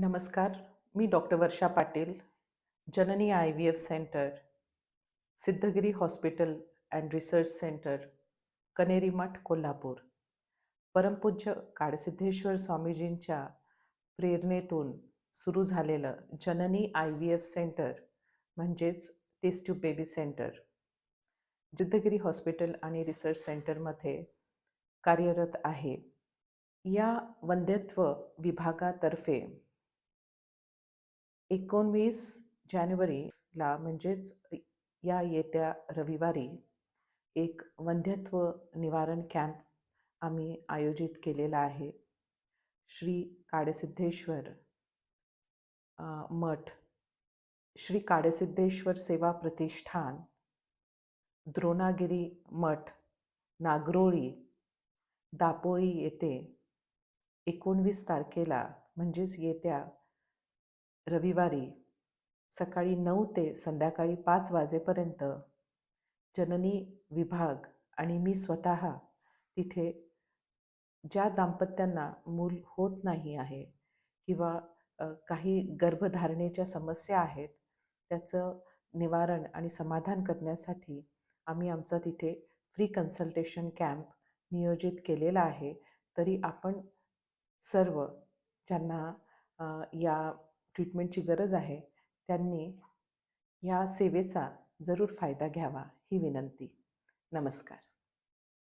नमस्कार मी doctor Varsha Patil Janani I V F centre Siddhagiri hospital and research centre Kaneri Math Kolhapur. परमपूज्य काडसिद्धेश्वर स्वामीजींच्या प्रेरणेतून सुरू झालेलं Janani I V F centre म्हणजेच test tube baby centre. Siddhagiri hospital आणि research सेंटरमध्ये कार्यरत आहे. या वंध्यत्व विभागातर्फे एकोणवीस जानेवारीला म्हणजेच या येत्या रविवारी एक वंध्यत्व निवारण कॅम्प आम्ही आयोजित केलेला आहे. श्री काडेसिद्धेश्वर मठ श्री काडेसिद्धेश्वर सेवा प्रतिष्ठान द्रोणागिरी मठ नागरोळी दापोळी येथे एकोणवीस तारखेला म्हणजेच येत्या रविवारी सकाळी नऊ ते संध्याकाळी पाच वाजेपर्यंत जननी विभाग आणि मी स्वतः तिथे ज्या दाम्पत्यांना मूल होत नाही आहे किंवा काही गर्भधारणेच्या समस्या आहेत त्याचं निवारण आणि समाधान करण्यासाठी आम्ही आमचा तिथे फ्री कन्सल्टेशन कॅम्प नियोजित केलेला आहे तरी आपण सर्व ज्यांना या ट्रीटमेंटची गरज आहे त्यांनी या सेवेचा जरूर फायदा घ्यावा ही विनंती. नमस्कार.